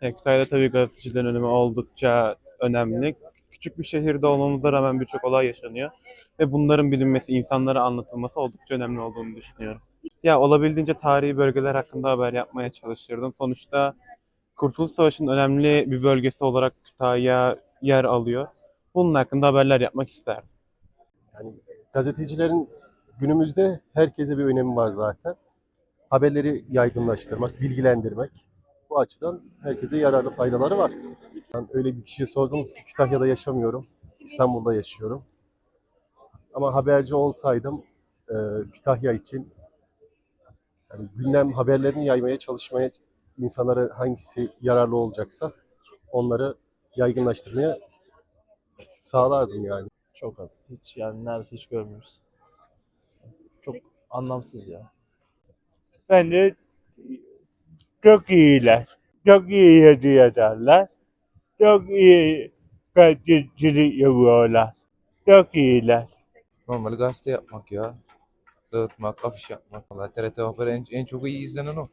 Ya, Kütahya'da tabii gazeteciliğin önemi oldukça önemli. Küçük bir şehirde olmamıza rağmen birçok olay yaşanıyor. Ve bunların bilinmesi, insanlara anlatılması oldukça önemli olduğunu düşünüyorum. Ya olabildiğince tarihi bölgeler hakkında haber yapmaya çalışırdım. Sonuçta Kurtuluş Savaşı'nın önemli bir bölgesi olarak Kütahya yer alıyor. Bunun hakkında haberler yapmak isterdim. Yani gazetecilerin günümüzde herkese bir önemi var zaten. Haberleri yaygınlaştırmak, bilgilendirmek. Bu açıdan herkese yararlı faydaları var. Ben öyle bir kişiye sordunuz ki Kütahya'da yaşamıyorum, İstanbul'da yaşıyorum. Ama haberci olsaydım e, Kütahya için yani gündem haberlerini yaymaya çalışmaya insanlara hangisi yararlı olacaksa onları yaygınlaştırmaya sağlardım yani. Çok az. Hiç yani neredeyse hiç görmüyoruz. Çok anlamsız ya. Bence çok iyiler. Çok iyi hediye ederler. Çok iyi gazetecilik yapıyorlar. Çok iyiler. Normal gazete yapmak ya. Dağıtmak, afiş yapmak. Valla TRT Haber en, en çok iyi izlenen o.